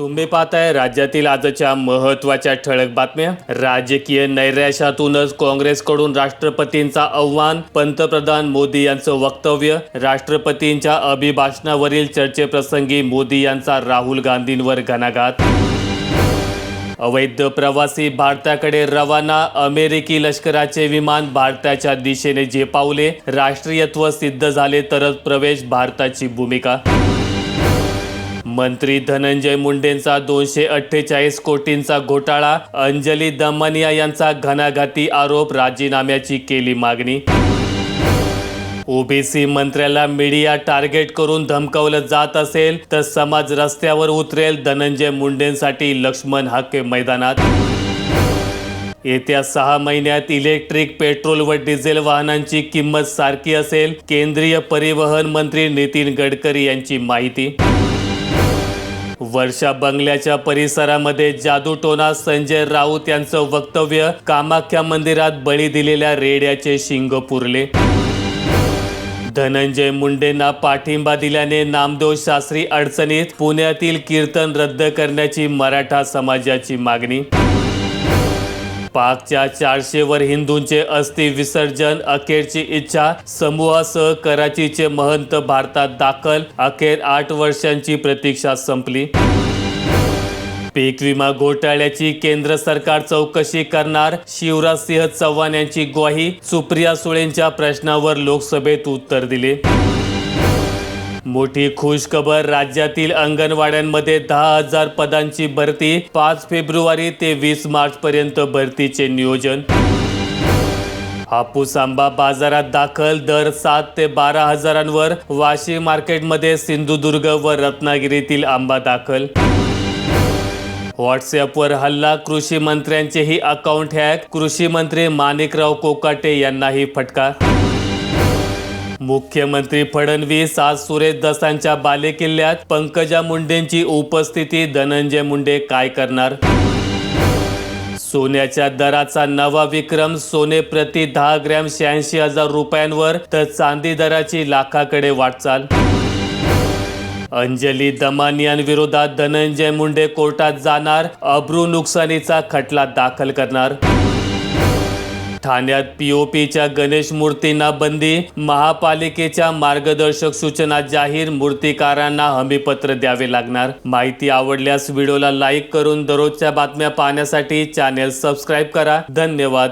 तुम्ही पाहताय राज्यातील आजच्या महत्त्वाच्या ठळक बातम्या. राजकीय नैराश्यातूनच काँग्रेसकडून राष्ट्रपतींचा आव्हान पंतप्रधान मोदी यांचं वक्तव्य राष्ट्रपतींच्या अभिभाषणावरील चर्चेप्रसंगी मोदी यांचा राहुल गांधींवर घणाघात. अवैध प्रवासी भारताकडे रवाना अमेरिकी लष्कराचे विमान भारताच्या दिशेने झेपावले राष्ट्रीयत्व सिद्ध झाले तरच प्रवेश भारताची भूमिका. मंत्री धनंजय मुंडेंचा दोनशे अठ्ठेचाळीस कोटींचा घोटाळा अंजली दमनिया यांचा घणाघाती आरोप राजीनाम्याची केली मागणी. ओबीसी मंत्र्याला मीडिया टार्गेट करून धमकावलं जात असेल तर समाज रस्त्यावर उतरेल धनंजय मुंडेंसाठी लक्ष्मण हाके मैदानात. येत्या सहा महिन्यात इलेक्ट्रिक पेट्रोल व डिझेल वाहनांची किंमत सारखी असेल केंद्रीय परिवहन मंत्री नितीन गडकरी यांची माहिती. वर्षा बंगल्याच्या परिसरामध्ये जादूटोना संजय राऊत यांचं वक्तव्य कामाख्या मंदिरात बळी दिलेल्या रेड्याचे शिंग पुरले. धनंजय मुंडेंना पाठिंबा दिल्याने नामदेव शास्त्री अडचणीत पुण्यातील कीर्तन रद्द करण्याची मराठा समाजाची मागणी. पाकच्या चारशेवर हिंदूंचे अस्थि विसर्जन अखेरची इच्छा समूहासह कराचीचे महंत भारतात दाखल अखेर आठ वर्षांची प्रतीक्षा संपली. पीक विमा घोटाळ्याची केंद्र सरकार चौकशी करणार शिवराज सिंह चव्हाण यांची ग्वाही सुप्रिया सुळेंच्या प्रश्नावर लोकसभेत उत्तर दिले. मोठी खुशखबर राज्यातील अंगणवाड्यांमध्ये दहा हजार पदांची भरती. पाच फेब्रुवारी ते वीस मार्च पर्यंत भरतीचे नियोजन. हापूस आंबा बाजारात दाखल दर सात ते बारा हजारांवर. वाशी मार्केटमध्ये सिंधुदुर्ग व रत्नागिरीतील आंबा दाखल. व्हॉट्सॲपवर हल्ला कृषी मंत्र्यांचेही अकाउंट हॅक कृषी मंत्री माणिकराव कोकाटे यांनाही फटका मुख्यमंत्री फडणवीस आज सुरेश दसांच्या बालेकिल्ल्यात पंकजा मुंडेंची उपस्थिती. धनंजय मुंडे काय करणार? सोन्याच्या दराचा नवा विक्रम सोने प्रति दहा ग्रॅम शहाऐंशी हजार रुपयांवर तर चांदी दराची लाखाकडे वाटचाल. अंजली दमानियांविरोधात धनंजय मुंडे कोर्टात जाणार अब्रू नुकसानीचा खटला दाखल करणार. ठाण्यात पीओपीच्या गणेश मूर्तींना बंदी महापालिकेच्या मार्गदर्शक सूचना जाहीर मूर्तिकारांना हमीपत्र द्यावे लागणार. माहिती आवडल्यास व्हिडिओला लाईक करून दररोजच्या बातम्या पाहण्यासाठी चॅनेल सबस्क्राईब करा. धन्यवाद.